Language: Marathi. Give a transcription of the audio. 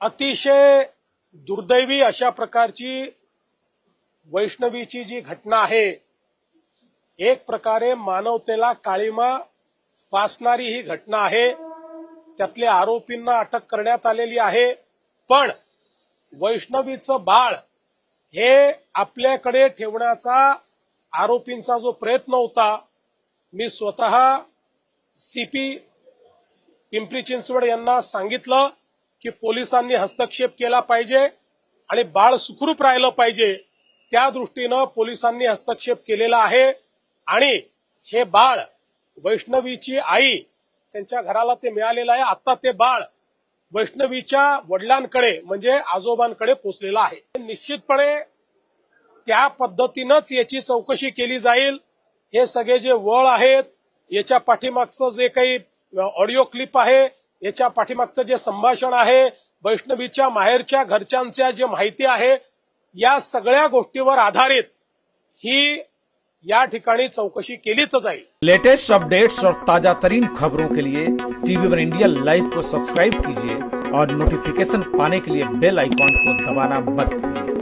अतिशय दुर्दैवी अशा प्रकारची वैष्णवीची जी घटना आहे एक प्रकारे मानवतेला काळीमा फासणारी ही घटना आहे. त्यातल्या आरोपींना अटक करण्यात आलेली आहे. पण वैष्णवीचं बाळ हे आपल्याकडे ठेवण्याचा आरोपींचा जो प्रयत्न होता मी स्वतः सीपी पिंपरी चिंचवड यांना सांगितलं. की पोलिसांनी हस्तक्षेप केला पाहिजे आणि बाळ सुखरूप राहिलं पाहिजे त्या दृष्टीनं पोलिसांनी हस्तक्षेप केलेला आहे. आणि हे बाळ वैष्णवीची आई त्यांच्या घराला ते मिळालेलं आहे. आता ते बाळ वैष्णवीच्या वडिलांकडे म्हणजे आजोबांकडे पोचलेलं आहे. निश्चितपणे त्या पद्धतीनंच याची चौकशी केली जाईल. हे सगळे जे वळ आहेत याच्या पाठीमागचं जे काही ऑडिओ क्लिप आहे याच्या पाठीमागचं जे संभाषण आहे वैष्णवीच्या माहेरच्या घरच्यांच्या जे माहिती आहे या सगळ्या गोष्टीवर आधारित ही या ठिकाणी चौकशी केलीच जाईल. लेटेस्ट अपडेट्स और ताजा तरीन खबरों के लिए टीवी वन इंडिया लाइव को सब्सक्राइब कीजिए और नोटिफिकेशन पाने के लिए बेल आइकॉन को दबाना मत भूलिए।